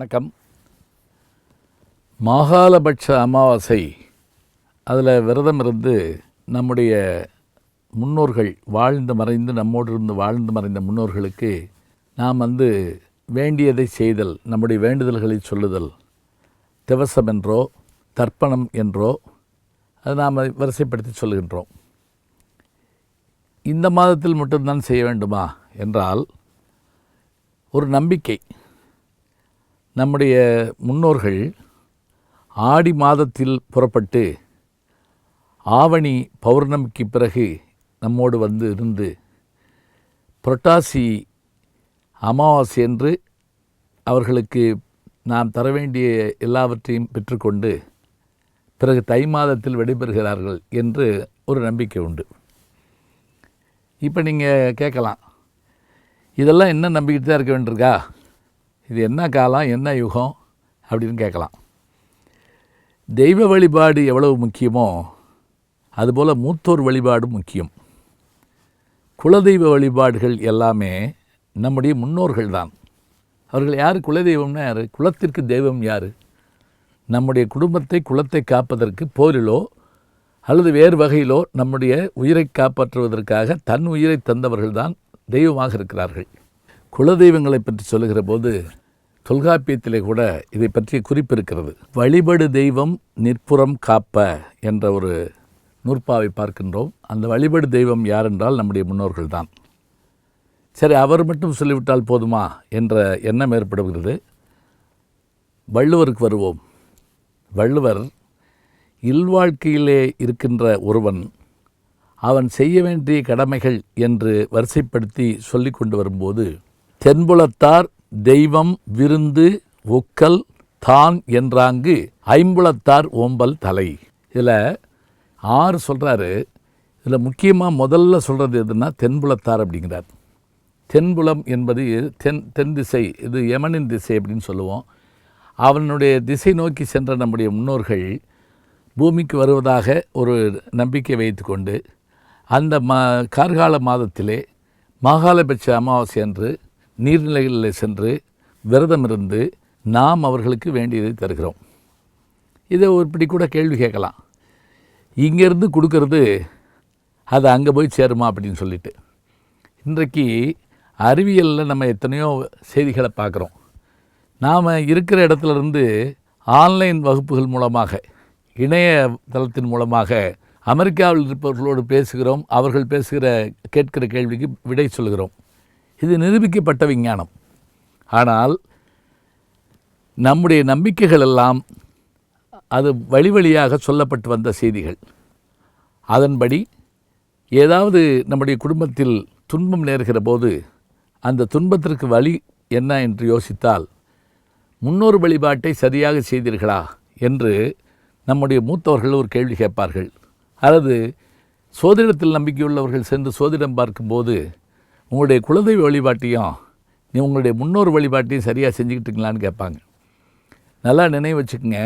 வணக்கம். மாகாளபட்ச அமாவாசை அதில் விரதம் இருந்து நம்முடைய முன்னோர்கள் வாழ்ந்து மறைந்து நம்மோடு இருந்து வாழ்ந்து மறைந்த முன்னோர்களுக்கு நாம் வந்து வேண்டியதை செய்தல் நம்முடைய வேண்டுதல்களை சொல்லுதல். திவசம் என்றோ தர்ப்பணம் என்றோ அது நாம் வரிசைப்படுத்தி சொல்லுகின்றோம் இந்த மாதத்தில் மட்டும்தான் செய்ய வேண்டுமா? என்றால் ஒரு நம்பிக்கை. நம்முடைய முன்னோர்கள் ஆடி மாதத்தில் புறப்பட்டு ஆவணி பௌர்ணமிக்கு பிறகு நம்மோடு வந்து இருந்து புரட்டாசி அமாவாசை என்று அவர்களுக்கு நாம் தர வேண்டிய எல்லாவற்றையும் பெற்றுக்கொண்டு பிறகு தை மாதத்தில் விடைபெறுகிறார்கள் என்று ஒரு நம்பிக்கை உண்டு. இப்போ நீங்கள் கேட்கலாம். இதெல்லாம் என்ன நம்பிக்கிட்டு தான் இருக்க வேண்டியிருக்கா? இது என்ன காலம் என்ன யுகம் அப்படின்னு கேட்கலாம். தெய்வ வழிபாடு எவ்வளவு முக்கியமோ அதுபோல் மூத்தோர் வழிபாடும் முக்கியம். குலதெய்வ வழிபாடுகள் எல்லாமே நம்முடைய முன்னோர்கள் தான். அவர்கள் யார்? குலதெய்வம்னா யார்? குலத்திற்கு தெய்வம் யார்? நம்முடைய குடும்பத்தை குலத்தை காப்பதற்கு போரிலோ அல்லது வேறு வகையிலோ நம்முடைய உயிரை காப்பாற்றுவதற்காக தன் உயிரை தந்தவர்கள் தான் தெய்வமாக இருக்கிறார்கள். குலதெய்வங்களை பற்றி சொல்லுகிற போது தொல்காப்பியத்திலே கூட இதை பற்றிய குறிப்பு இருக்கிறது. வழிபடு தெய்வம் நிற்புறம் காப்ப என்ற ஒரு நூற்பாவை பார்க்கின்றோம். அந்த வழிபடு தெய்வம் யார் என்றால் நம்முடைய முன்னோர்கள் தான் சரி அவர் மட்டும் சொல்லிவிட்டால் போதுமா என்ற எண்ணம் ஏற்படுகிறது. வள்ளுவருக்கு வருவோம். வள்ளுவர் இல்வாழ்க்கையிலே இருக்கின்ற ஒருவன் அவன் செய்ய வேண்டிய கடமைகள் என்று வரிசைப்படுத்தி சொல்லி கொண்டு வரும்போது தென்புலத்தார் தெய்வம் விருந்து ஒக்கல் தான் என்றாங்கு ஐம்புலத்தார் ஓம்பல் தலை. இதில் ஆறு சொல்கிறாரு இதில் முக்கியமாக முதல்ல சொல்கிறது எதுனா தென்புலத்தார் அப்படிங்கிறார். தென்புலம் என்பது தென் தென் திசை இது யமனின் திசை அப்படின்னு சொல்லுவோம். அவனுடைய திசை நோக்கி சென்ற நம்முடைய முன்னோர்கள் பூமிக்கு வருவதாக ஒரு நம்பிக்கை வைத்துக்கொண்டு அந்த ம கார்கால மாதத்திலே மாகாலபட்ச அமாவாசை அன்று நீர்நிலைகளில் சென்று விரதம் இருந்து நாம் அவர்களுக்கு வேண்டியதை தருகிறோம். இதை ஒரு இப்படி கூட கேள்வி கேட்கலாம். இங்கேருந்து கொடுக்கறது அது அங்கே போய் சேருமா அப்படின்னு சொல்லிட்டு. இன்றைக்கு அறிவியலில் நம்ம எத்தனையோ செய்திகளை பார்க்குறோம். நாம் இருக்கிற இடத்துலருந்து ஆன்லைன் வகுப்புகள் மூலமாக இணையதளத்தின் மூலமாக அமெரிக்காவில் இருப்பவர்களோடு பேசுகிறோம் அவர்கள் பேசுகிற கேட்கிற கேள்விக்கு விடை சொல்கிறோம் இது நிரூபிக்கப்பட்ட விஞ்ஞானம். ஆனால் நம்முடைய நம்பிக்கைகள் எல்லாம் அது வழி வழியாக சொல்லப்பட்டு வந்த செய்திகள். அதன்படி ஏதாவது நம்முடைய குடும்பத்தில் துன்பம் நேர்கிற போது அந்த துன்பத்திற்கு வழி என்ன என்று யோசித்தால் முன்னோர் வழிபாட்டை சரியாக செய்தீர்களா என்று நம்முடைய மூத்தவர்கள் ஒரு கேள்வி கேட்பார்கள். அல்லது சோதிடத்தில் நம்பிக்கையுள்ளவர்கள் சென்று சோதிடம் பார்க்கும்போது உங்களுடைய குலதெய்வ வழிபாட்டையும் நீ உங்களுடைய முன்னோர் வழிபாட்டையும் சரியாக செஞ்சுக்கிட்டுங்களான்னு கேட்பாங்க. நல்லா நினைவு வச்சுக்கோங்க.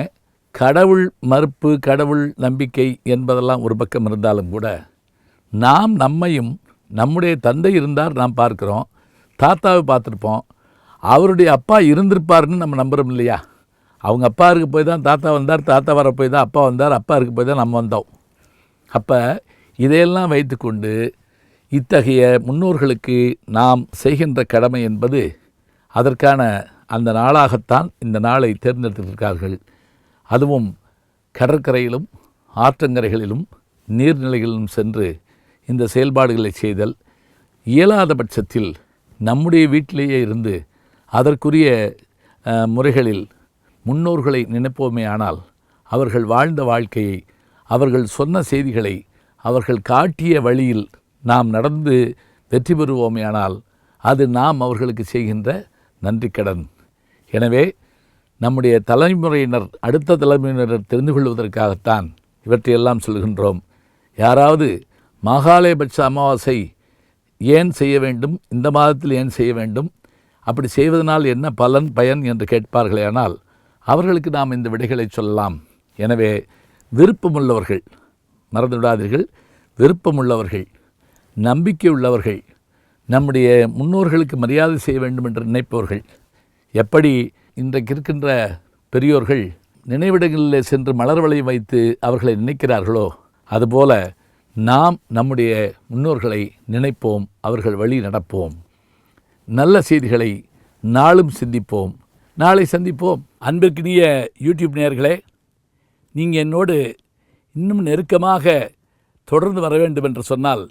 கடவுள் மறுப்பு கடவுள் நம்பிக்கை என்பதெல்லாம் ஒரு பக்கம் இருந்தாலும் கூட நாம் நம்மையும் நம்முடைய தந்தை இருந்தார் நாம் பார்க்குறோம் தாத்தாவை பார்த்துருப்போம் அவருடைய அப்பா இருந்திருப்பாருன்னு நம்ம நம்புகிறோம் இல்லையா? அவங்க அப்பா இருக்க போய் தான் தாத்தா வந்தார் தாத்தா வர போய் தான் அப்பா வந்தார் அப்பா இருக்க போய் தான் நம்ம வந்தோம். அப்போ இதையெல்லாம் வைத்துக்கொண்டு இத்தகைய முன்னோர்களுக்கு நாம் செய்கின்ற கடமை என்பது அதற்கான அந்த நாளாகத்தான் இந்த நாளை தேர்ந்தெடுத்திருக்கிறார்கள். அதுவும் கடற்கரையிலும் ஆற்றங்கரைகளிலும் நீர்நிலைகளிலும் சென்று இந்த செயல்பாடுகளை செய்தல் இயலாத பட்சத்தில் நம்முடைய வீட்டிலேயே இருந்து அதற்குரிய முறைகளில் முன்னோர்களை நினைப்போமே ஆனால் அவர்கள் வாழ்ந்த வாழ்க்கையை அவர்கள் சொன்ன செய்திகளை அவர்கள் காட்டிய வழியில் நாம் நடந்து வெற்றி பெறுவோமேயானால் அது நாம் அவர்களுக்கு செய்கின்ற நன்றிக்கடன் எனவே நம்முடைய தலைமுறையினர் அடுத்த தலைமுறையினர் தெரிந்து கொள்வதற்காகத்தான் இவற்றையெல்லாம் சொல்கின்றோம். யாராவது மாகாளயபட்ச அமாவாசை ஏன் செய்ய வேண்டும் இந்த மாதத்தில் ஏன் செய்ய வேண்டும் அப்படி செய்வதனால் என்ன பலன் பயன் என்று கேட்பார்களேனால் அவர்களுக்கு நாம் இந்த விடைகளை சொல்லலாம். எனவே விருப்பமுள்ளவர்கள் மறந்துவிடாதீர்கள் விருப்பமுள்ளவர்கள் நம்பிக்கை உள்ளவர்கள் நம்முடைய முன்னோர்களுக்கு மரியாதை செய்ய வேண்டும் என்று நினைப்பவர்கள் எப்படி இன்றைக்கு இருக்கின்ற பெரியோர்கள் நினைவிடங்களில் சென்று மலர் வளையம் வைத்து அவர்களை நினைக்கிறார்களோ அதுபோல நாம் நம்முடைய முன்னோர்களை நினைப்போம் அவர்கள் வழி நடப்போம். நல்ல செய்திகளை நாளும் சிந்திப்போம். நாளை சந்திப்போம். அன்பிற்கினிய யூடியூப் நேயர்களே நீங்கள் என்னோடு இன்னும் நெருக்கமாக தொடர்ந்து வர வேண்டும் என்று சொன்னால்